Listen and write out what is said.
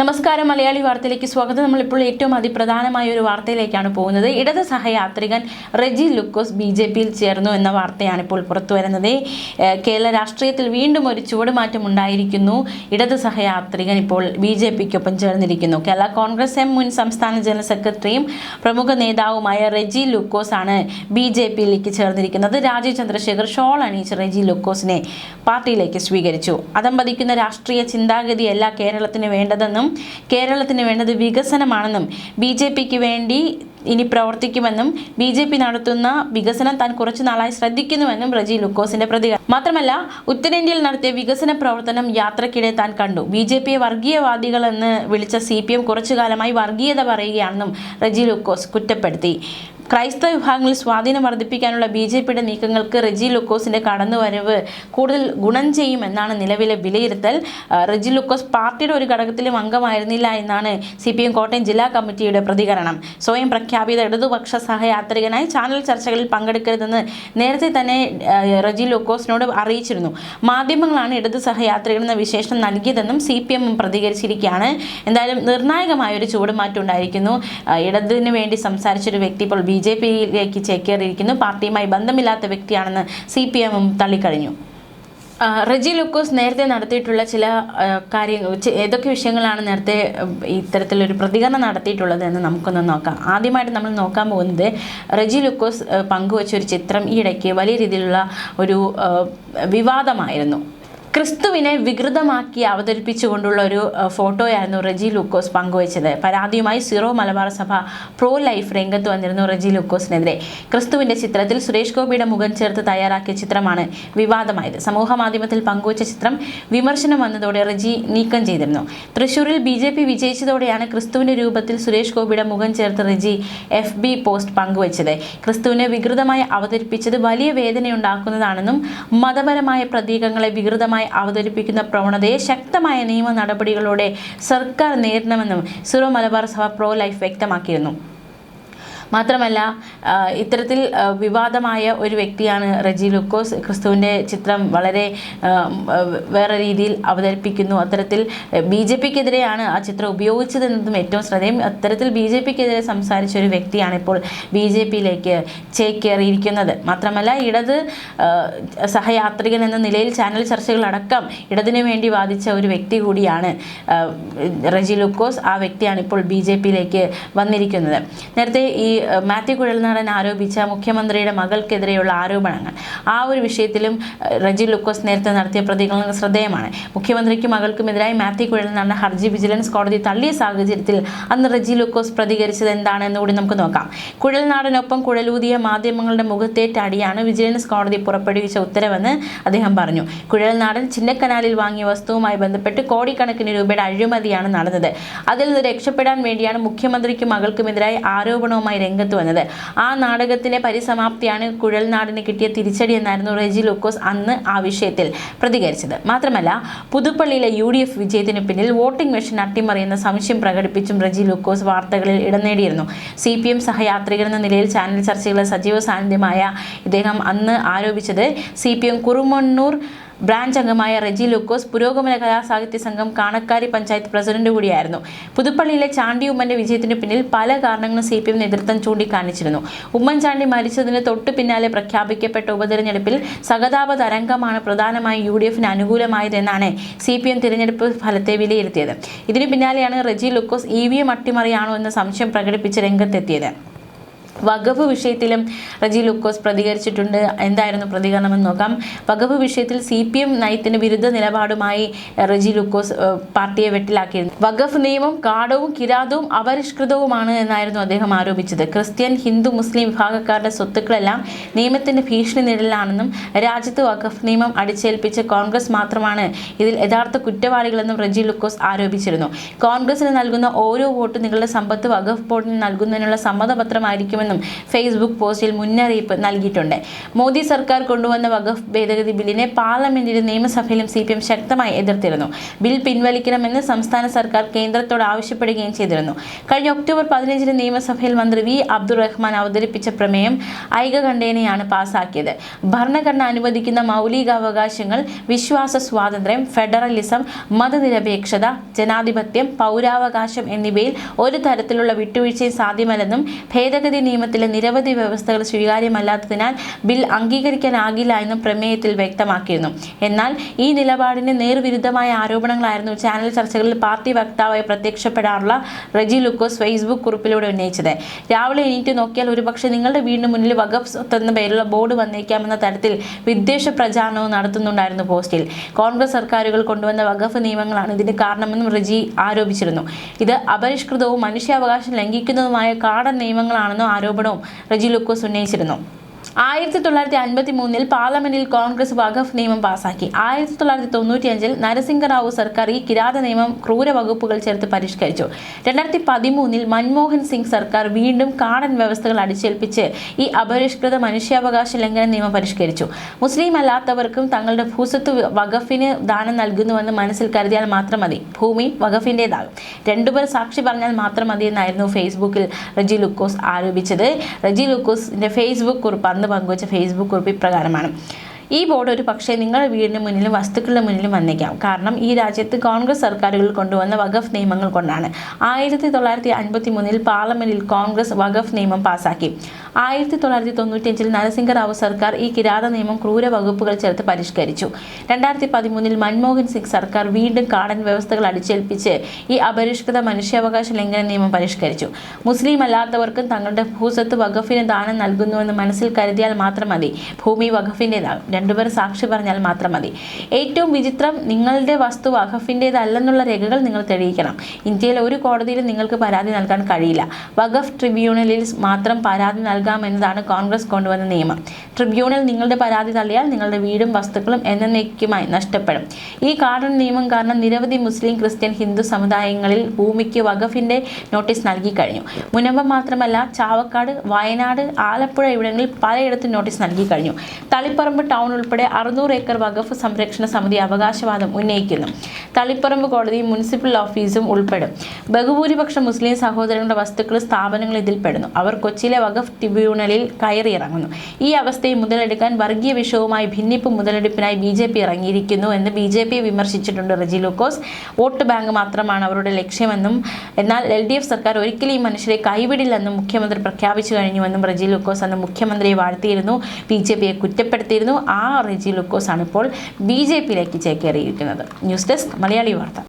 നമസ്കാരം. മലയാളി വാർത്തയിലേക്ക് സ്വാഗതം. നമ്മളിപ്പോൾ ഏറ്റവും അതിപ്രധാനമായ ഒരു വാർത്തയിലേക്കാണ് പോകുന്നത്. ഇടത് സഹയാത്രികൻ റെജി ലുക്കോസ് ബി ജെ പിയിൽ ചേർന്നു എന്ന വാർത്തയാണ് ഇപ്പോൾ പുറത്തു വരുന്നത്. കേരള രാഷ്ട്രീയത്തിൽ വീണ്ടും ഒരു ചുവടുമാറ്റം ഉണ്ടായിരിക്കുന്നു. ഇടത് സഹയാത്രികൻ ഇപ്പോൾ ബി ജെ പിക്കൊപ്പം ചേർന്നിരിക്കുന്നു. കേരള കോൺഗ്രസ് എം മുൻ സംസ്ഥാന ജനറൽ സെക്രട്ടറിയും പ്രമുഖ നേതാവുമായ റെജി ലുക്കോസ് ആണ് ബി ജെ പിയിലേക്ക് ചേർന്നിരിക്കുന്നത്. രാജീവ് ചന്ദ്രശേഖർ ഷോൾ അണിയിച്ച് റെജി ലുക്കോസിനെ പാർട്ടിയിലേക്ക് സ്വീകരിച്ചു. അതമ്പതിക്കുന്ന രാഷ്ട്രീയ ചിന്താഗതിയല്ല കേരളത്തിന് വേണ്ടതെന്നും കേരളത്തിന് വേണ്ടത് വികസനമാണെന്നും ബി ജെ പിക്ക് വേണ്ടി ഇനി പ്രവർത്തിക്കുമെന്നും ബി ജെ പി നടത്തുന്ന വികസനം താൻ കുറച്ചു നാളായി ശ്രദ്ധിക്കുന്നുവെന്നും റജി ലുക്കോസിന്റെ പ്രതികരണം. മാത്രമല്ല ഉത്തരേന്ത്യയിൽ നടത്തിയ വികസന പ്രവർത്തനം യാത്രക്കിടെ താൻ കണ്ടു. ബി ജെ പിയെ വർഗീയവാദികളെന്ന് വിളിച്ച സി പി എം കുറച്ചു കാലമായി വർഗീയത പറയുകയാണെന്നും റജി ലുക്കോസ് കുറ്റപ്പെടുത്തി. ക്രൈസ്തവ വിഭാഗങ്ങളിൽ സ്വാധീനം വർദ്ധിപ്പിക്കാനുള്ള ബി ജെ പിയുടെ നീക്കങ്ങൾക്ക് റെജി ലുക്കോസിന്റെ കടന്നുവരവ് കൂടുതൽ ഗുണം ചെയ്യുമെന്നാണ് നിലവിലെ വിലയിരുത്തൽ. റെജി ലുക്കോസ് പാർട്ടിയുടെ ഒരു ഘടകത്തിലും അംഗമായിരുന്നില്ല എന്നാണ് സി പി എം കോട്ടയം ജില്ലാ കമ്മിറ്റിയുടെ പ്രതികരണം. സ്വയം പ്രഖ്യാപിത ഇടതുപക്ഷ സഹയാത്രികനായി ചാനൽ ചർച്ചകളിൽ പങ്കെടുക്കരുതെന്ന് നേരത്തെ തന്നെ റെജി ലുക്കോസിനോട് അറിയിച്ചിരുന്നു. മാധ്യമങ്ങളാണ് ഇടത് സഹയാത്രികൻ എന്ന വിശേഷണം നൽകിയതെന്നും സി പി എമ്മും പ്രതികരിച്ചിരിക്കുകയാണ്. എന്തായാലും നിർണായകമായ ഒരു ചൂടുമാറ്റം ഉണ്ടായിരിക്കുന്നു. ഇടതിന് വേണ്ടി സംസാരിച്ചൊരു വ്യക്തി ഇപ്പോൾ ബി ജെ പിയിലേക്ക് ചേക്കേറിയിരിക്കുന്നു. പാർട്ടിയുമായി ബന്ധമില്ലാത്ത വ്യക്തിയാണെന്ന് സി പി എമ്മും തള്ളിക്കഴിഞ്ഞു. റെജി ലുക്കോസ് നേരത്തെ നടത്തിയിട്ടുള്ള ചില കാര്യങ്ങൾ ഏതൊക്കെ വിഷയങ്ങളാണ് നേരത്തെ ഇത്തരത്തിലൊരു പ്രതികരണം നടത്തിയിട്ടുള്ളത് എന്ന് നമുക്കൊന്ന് നോക്കാം. ആദ്യമായിട്ട് നമ്മൾ നോക്കാൻ പോകുന്നത് റെജി ലുക്കോസ് പങ്കുവച്ച ഒരു ചിത്രം ഈയിടയ്ക്ക് വലിയ രീതിയിലുള്ള ഒരു വിവാദമായിരുന്നു. ക്രിസ്തുവിനെ വികൃതമാക്കി അവതരിപ്പിച്ചുകൊണ്ടുള്ള ഒരു ഫോട്ടോയായിരുന്നു റെജി ലൂക്കോസ് പങ്കുവച്ചത്. പരാതിയുമായി സിറോ മലബാർ സഭ പ്രോ ലൈഫ് രംഗത്ത് വന്നിരുന്നു റെജി ലൂക്കോസിനെതിരെ. ക്രിസ്തുവിന്റെ ചിത്രത്തിൽ സുരേഷ് ഗോപിയുടെ മുഖം ചേർത്ത് തയ്യാറാക്കിയ ചിത്രമാണ് വിവാദമായത്. സമൂഹ മാധ്യമത്തിൽ പങ്കുവച്ച ചിത്രം വിമർശനം വന്നതോടെ റെജി നീക്കം ചെയ്തിരുന്നു. തൃശൂരിൽ ബി ജെ പി വിജയിച്ചതോടെയാണ് ക്രിസ്തുവിന്റെ രൂപത്തിൽ സുരേഷ് ഗോപിയുടെ മുഖം ചേർത്ത് റെജി എഫ് ബി പോസ്റ്റ് പങ്കുവച്ചത്. ക്രിസ്തുവിനെ വികൃതമായി അവതരിപ്പിച്ചത് വലിയ വേദനയുണ്ടാക്കുന്നതാണെന്നും മതപരമായ പ്രതീകങ്ങളെ വികൃതമായി അവതരിപ്പിക്കുന്ന പ്രവണതയെ ശക്തമായ നിയമ നടപടികളോടെ സർക്കാർ നേരിടണമെന്നും സിറോ മലബാർ സഭ പ്രോ ലൈഫ് വ്യക്തമാക്കിയിരുന്നു. മാത്രമല്ല ഇത്തരത്തിൽ വിവാദമായ ഒരു വ്യക്തിയാണ് റെജി ലുക്കോസ്. ക്രിസ്തുവിന്റെ ചിത്രം വളരെ വേറെ രീതിയിൽ അവതരിപ്പിക്കുന്നു. അത്തരത്തിൽ ബി ജെ പിക്കെതിരെയാണ് ആ ചിത്രം ഉപയോഗിച്ചതെന്നതും ഏറ്റവും ശ്രദ്ധേയം. അത്തരത്തിൽ ബി ജെ പിക്കെതിരെ സംസാരിച്ച ഒരു വ്യക്തിയാണ് ഇപ്പോൾ ബി ജെ പിയിലേക്ക് ചേക്കേറിയിരിക്കുന്നത്. മാത്രമല്ല ഇടത് സഹയാത്രികൻ എന്ന നിലയിൽ ചാനൽ ചർച്ചകളടക്കം ഇടതിനു വേണ്ടി വാദിച്ച ഒരു വ്യക്തി കൂടിയാണ് റെജി ലുക്കോസ്. ആ വ്യക്തിയാണ് ഇപ്പോൾ ബി ജെ പിയിലേക്ക് വന്നിരിക്കുന്നത്. നേരത്തെ ഈ മാത്യു കുഴൽനാടൻ ആരോപിച്ച മുഖ്യമന്ത്രിയുടെ മകൾക്കെതിരെയുള്ള ആരോപണങ്ങൾ. ആ ഒരു വിഷയത്തിലും റജി ലുക്കോസ് നേരത്തെ നടത്തിയ പ്രതികരണങ്ങൾ ശ്രദ്ധേയമാണ്. മുഖ്യമന്ത്രിക്കും മകൾക്കുമെതിരായി മാത്യു കുഴൽനാടൻ ഹർജി വിജിലൻസ് കോടതി തള്ളിയ സാഹചര്യത്തിൽ അന്ന് റജി ലുക്കോസ് പ്രതികരിച്ചത് എന്താണെന്ന് കൂടി നമുക്ക് നോക്കാം. കുഴൽനാടനൊപ്പം കുഴലൂതിയ മാധ്യമങ്ങളുടെ മുഖത്തേറ്റ അടിയാണ് വിജിലൻസ് കോടതി പുറപ്പെടുവിച്ച ഉത്തരവെന്ന് അദ്ദേഹം പറഞ്ഞു. കുഴൽനാടൻ ചിന്നക്കനാലിൽ വാങ്ങിയ വസ്തുവുമായി ബന്ധപ്പെട്ട് കോടിക്കണക്കിന് രൂപയുടെ അഴിമതിയാണ് നടന്നത്. അതിൽ നിന്ന് രക്ഷപ്പെടാൻ വേണ്ടിയാണ് മുഖ്യമന്ത്രിക്കും മകൾക്കുമെതിരായി ആരോപണവുമായി രംഗത്ത് വന്നത്. ആ നാടകത്തിലെ പരിസമാപ്തിയാണ് കുഴൽനാടിന് കിട്ടിയ തിരിച്ചടി എന്നായിരുന്നു റെജി ലൂക്കോസ് അന്ന് ആ വിഷയത്തിൽ പ്രതികരിച്ചത്. മാത്രമല്ല പുതുപ്പള്ളിയിലെ യു ഡി എഫ് വിജയത്തിന് പിന്നിൽ വോട്ടിംഗ് മെഷീൻ അട്ടിമറിയുന്ന സംശയം പ്രകടിപ്പിച്ചും റെജി ലൂക്കോസ് വാർത്തകളിൽ ഇടം നേടിയിരുന്നു. സി പി എം സഹയാത്രികൻ എന്ന നിലയിൽ ചാനൽ ചർച്ചകളിൽ സജീവ സാന്നിധ്യമായ ഇദ്ദേഹം അന്ന് ആരോപിച്ചത് C P M Kurumannur branch അംഗമായ റെജി ലൂക്കോസ് പുരോഗമന കലാസാഹിത്യ സംഘം കാണക്കാരി പഞ്ചായത്ത് പ്രസിഡന്റ് കൂടിയായിരുന്നു. പുതുപ്പള്ളിയിലെ ചാണ്ടി ഉമ്മന്റെ വിജയത്തിന് പിന്നിൽ പല കാരണങ്ങളും സി പി എം നേതൃത്വം ചൂണ്ടിക്കാണിച്ചിരുന്നു. ഉമ്മൻചാണ്ടി മരിച്ചതിന് തൊട്ടു പിന്നാലെ പ്രഖ്യാപിക്കപ്പെട്ട ഉപതെരഞ്ഞെടുപ്പിൽ സഹതാപ തരംഗമാണ് പ്രധാനമായും യു ഡി എഫിന് അനുകൂലമായതെന്നാണ് സി പി എം തിരഞ്ഞെടുപ്പ് ഫലത്തെ വിലയിരുത്തിയത്. ഇതിനു പിന്നാലെയാണ് Reji Lukose E V M അട്ടിമറിയാണോ എന്ന സംശയം പ്രകടിപ്പിച്ച് രംഗത്തെത്തിയത്. വഖഫ് വിഷയത്തിലും റജി ലൂക്കോസ് പ്രതികരിച്ചിട്ടുണ്ട്. എന്തായിരുന്നു പ്രതികരണമെന്ന് നോക്കാം. വകവ് വിഷയത്തിൽ സി പി എം നയത്തിന് വിരുദ്ധ നിലപാടുമായി റജി ലൂക്കോസ് പാർട്ടിയെ വെട്ടിലാക്കിയിരുന്നു. വഖഫ് നിയമം കാടവും കിരാതവും അപരിഷ്കൃതവുമാണ് എന്നായിരുന്നു അദ്ദേഹം ആരോപിച്ചത്. ക്രിസ്ത്യൻ ഹിന്ദു മുസ്ലിം വിഭാഗക്കാരുടെ സ്വത്തുക്കളെല്ലാം നിയമത്തിന്റെ ഭീഷണി നിഴലിലാണെന്നും രാജ്യത്ത് വഖഫ് നിയമം അടിച്ചേൽപ്പിച്ച കോൺഗ്രസ് മാത്രമാണ് ഇതിൽ യഥാർത്ഥ കുറ്റവാളികളെന്നും റജി ലൂക്കോസ് ആരോപിച്ചിരുന്നു. കോൺഗ്രസിന് നൽകുന്ന ഓരോ വോട്ടും നിങ്ങളുടെ സമ്പത്ത് വഖഫ് ബോർഡിന് നൽകുന്നതിനുള്ള സമ്മതപത്രമായിരിക്കുമെന്ന് സ്വീകരിക്കുമെന്നും ഫേസ്ബുക്ക് പോസ്റ്റിൽ മുന്നറിയിപ്പ് നൽകിയിട്ടുണ്ട്. മോദി സർക്കാർ കൊണ്ടുവന്ന വഖഫ് ഭേദഗതി ബില്ലിനെ പാർലമെന്റിലും നിയമസഭയിലും സി ശക്തമായി എതിർത്തിരുന്നു. ബിൽ പിൻവലിക്കണമെന്ന് സംസ്ഥാന സർക്കാർ കേന്ദ്രത്തോട് ആവശ്യപ്പെടുകയും ചെയ്തിരുന്നു. കഴിഞ്ഞ ഒക്ടോബർ പതിനഞ്ചിന് നിയമസഭയിൽ മന്ത്രി വി അബ്ദുറഹ്മാൻ അവതരിപ്പിച്ച പ്രമേയം ഐകകണ്ഠേനയാണ് പാസാക്കിയത്. ഭരണഘടന അനുവദിക്കുന്ന മൗലികാവകാശങ്ങൾ വിശ്വാസ സ്വാതന്ത്ര്യം ഫെഡറലിസം മതനിരപേക്ഷത ജനാധിപത്യം പൗരാവകാശം എന്നിവയിൽ ഒരു തരത്തിലുള്ള വിട്ടുവീഴ്ചയും സാധ്യമല്ലെന്നും ഭേദഗതി നിയമത്തിലെ നിരവധി വ്യവസ്ഥകൾ സ്വീകാര്യമല്ലാത്തതിനാൽ ബിൽ അംഗീകരിക്കാനാകില്ല എന്നും പ്രമേയത്തിൽ വ്യക്തമാക്കിയിരുന്നു. എന്നാൽ ഈ നിലപാടിന് നേർവിരുദ്ധമായ ആരോപണങ്ങളായിരുന്നു ചാനൽ ചർച്ചകളിൽ പാർട്ടി വക്താവായി പ്രത്യക്ഷപ്പെടാറുള്ള റെജി ലുക്കോസ് ഫേസ്ബുക്ക് കുറിപ്പിലൂടെ ഉന്നയിച്ചത്. രാവിലെ എണീറ്റ് നോക്കിയാൽ ഒരുപക്ഷെ നിങ്ങളുടെ വീടിന് മുന്നിൽ വകഫ് എന്ന പേരുള്ള ബോർഡ് വന്നേക്കാമെന്ന തരത്തിൽ വിദ്വേഷ പ്രചാരണവും നടത്തുന്നുണ്ടായിരുന്നു പോസ്റ്റിൽ. കോൺഗ്രസ് സർക്കാരുകൾ കൊണ്ടുവന്ന വകഫ് നിയമങ്ങളാണ് ഇതിന് കാരണമെന്നും റെജി ആരോപിച്ചിരുന്നു. ഇത് അപരിഷ്കൃതവും മനുഷ്യാവകാശം ലംഘിക്കുന്നതുമായ കാടൻ നിയമങ്ങളാണെന്നും ആരോപണവും റെജി ഉന്നയിച്ചിരുന്നു ആയിരത്തി തൊള്ളായിരത്തി അൻപത്തി മൂന്നിൽ പാർലമെന്റിൽ കോൺഗ്രസ് വഖഫ് നിയമം പാസാക്കി. ആയിരത്തി തൊള്ളായിരത്തി തൊണ്ണൂറ്റിയഞ്ചിൽ നരസിംഹറാവു സർക്കാർ ഈ കിരാത നിയമം ക്രൂര വകുപ്പുകൾ ചേർത്ത് പരിഷ്കരിച്ചു. രണ്ടായിരത്തി പതിമൂന്നിൽ മൻമോഹൻ സിംഗ് സർക്കാർ വീണ്ടും കാടൻ വ്യവസ്ഥകൾ അടിച്ചേൽപ്പിച്ച് ഈ അപരിഷ്കൃത മനുഷ്യാവകാശ ലംഘന നിയമം പരിഷ്കരിച്ചു. മുസ്ലിം അല്ലാത്തവർക്കും തങ്ങളുടെ ഭൂസ്വത്ത് വഖഫിന് ദാനം നൽകുന്നുവെന്ന് മനസ്സിൽ കരുതിയാൽ മാത്രം മതി. ഭൂമി വഖഫിന്റെതാകും രണ്ടുപേർ സാക്ഷി പറഞ്ഞാൽ മാത്രം മതിയെന്നായിരുന്നു ഫേസ്ബുക്കിൽ റജി ലുക്കോസ് ആരോപിച്ചത്. റജി ലുക്കോസിന്റെ ഫേസ്ബുക്ക് കുറിപ്പ്. അന്ന് പങ്കുവച്ച ഫേസ്ബുക്ക് കുറിപ്പ് ഇപ്രകാരമാണ്. ഈ ബോർഡ് ഒരു പക്ഷേ നിങ്ങളുടെ വീടിന് മുന്നിലും വസ്തുക്കളുടെ മുന്നിലും വന്നേക്കാം. കാരണം ഈ രാജ്യത്ത് കോൺഗ്രസ് സർക്കാരുകൾ കൊണ്ടുവന്ന വഖഫ് നിയമങ്ങൾ കൊണ്ടാണ്. ആയിരത്തി തൊള്ളായിരത്തി അൻപത്തി മൂന്നിൽ പാർലമെന്റിൽ കോൺഗ്രസ് വഖഫ് നിയമം പാസാക്കി. ആയിരത്തി തൊള്ളായിരത്തി തൊണ്ണൂറ്റിയഞ്ചിൽ നരസിംഹറാവു സർക്കാർ ഈ കിരാത നിയമം ക്രൂര വകുപ്പുകൾ ചേർത്ത് പരിഷ്കരിച്ചു. രണ്ടായിരത്തി പതിമൂന്നിൽ മൻമോഹൻ സിംഗ് സർക്കാർ വീണ്ടും കാടൻ വ്യവസ്ഥകൾ അടിച്ചേൽപ്പിച്ച് ഈ അപരിഷ്കൃത മനുഷ്യാവകാശ ലംഘന നിയമം പരിഷ്കരിച്ചു. മുസ്ലിം അല്ലാത്തവർക്കും തങ്ങളുടെ ഭൂസ്വത്ത് വഖഫിന് ദാനം നൽകുന്നുവെന്ന് മനസ്സിൽ കരുതിയാൽ മാത്രം മതി. ഭൂമി വഖഫിന്റെതാകും രണ്ടുപേർ സാക്ഷി പറഞ്ഞാൽ മാത്രം മതി. ഏറ്റവും വിചിത്രം നിങ്ങളുടെ വസ്തു വഖഫിന്റേതല്ലെന്നുള്ള രേഖകൾ നിങ്ങൾ തെളിയിക്കണം. ഇന്ത്യയിലെ ഒരു കോടതിയിലും നിങ്ങൾക്ക് പരാതി നൽകാൻ കഴിയില്ല. വഖഫ് ട്രിബ്യൂണലിൽ മാത്രം പരാതി നൽകാമെന്നതാണ് കോൺഗ്രസ് കൊണ്ടുവന്ന നിയമം. ട്രിബ്യൂണൽ നിങ്ങളുടെ പരാതി തള്ളിയാൽ നിങ്ങളുടെ വീടും വസ്തുക്കളും എന്നേക്കുമായി നഷ്ടപ്പെടും. ഈ കാർഡൻ നിയമം കാരണം നിരവധി മുസ്ലിം ക്രിസ്ത്യൻ ഹിന്ദു സമുദായങ്ങളിൽ ഭൂമിക്ക് വഖഫിന്റെ നോട്ടീസ് നൽകി കഴിഞ്ഞു. മുനമ്പ മാത്രമല്ല ചാവക്കാട് വയനാട് ആലപ്പുഴ ഇവിടങ്ങളിൽ പലയിടത്തും നോട്ടീസ് നൽകി കഴിഞ്ഞു. തളിപ്പറമ്പ് ടൗൺ ഉൾപ്പെടെ അറുന്നൂറ് ഏക്കർ വഖഫ് സംരക്ഷണ സമിതി അവകാശവാദം ഉന്നയിക്കുന്നു. തളിപ്പറമ്പ് കോടതിയും മുനിസിപ്പൽ ഓഫീസും ഉൾപ്പെടും. ബഹുഭൂരിപക്ഷം മുസ്ലിം സഹോദരങ്ങളുടെ വസ്തുക്കൾ സ്ഥാപനങ്ങൾ ഇതിൽപ്പെടുന്നു. അവർ കൊച്ചിയിലെ വഖഫ് ട്രിബ്യൂണലിൽ കയറിയിറങ്ങുന്നു. ഈ അവസ്ഥയെ മുതലെടുക്കാൻ വർഗീയ വിഷയവുമായി ഭിന്നിപ്പ് മുതലെടുപ്പിനായി ബി ജെ പി ഇറങ്ങിയിരിക്കുന്നു എന്ന് ബി ജെ പി വിമർശിച്ചിട്ടുണ്ട് റെജി ലൂക്കോസ്. വോട്ട് ബാങ്ക് മാത്രമാണ് അവരുടെ ലക്ഷ്യമെന്നും എന്നാൽ എൽ ഡി എഫ് സർക്കാർ ഒരിക്കലും ഈ മനുഷ്യരെ കൈവിടില്ലെന്നും മുഖ്യമന്ത്രി പ്രഖ്യാപിച്ചു കഴിഞ്ഞുവെന്നും റെജി ലൂക്കോസ് അന്ന് മുഖ്യമന്ത്രിയെ വാഴ്ത്തിയിരുന്നു. ബി ജെ പിയെ കുറ്റപ്പെടുത്തിയിരുന്നു. ആ റെജി ലുക്കോസ് ആണ് ഇപ്പോൾ ബി ജെ പിയിലേക്ക് ചേക്കേറിയിരിക്കുന്നത്. ന്യൂസ് ഡെസ്ക് മലയാളി വാർത്ത.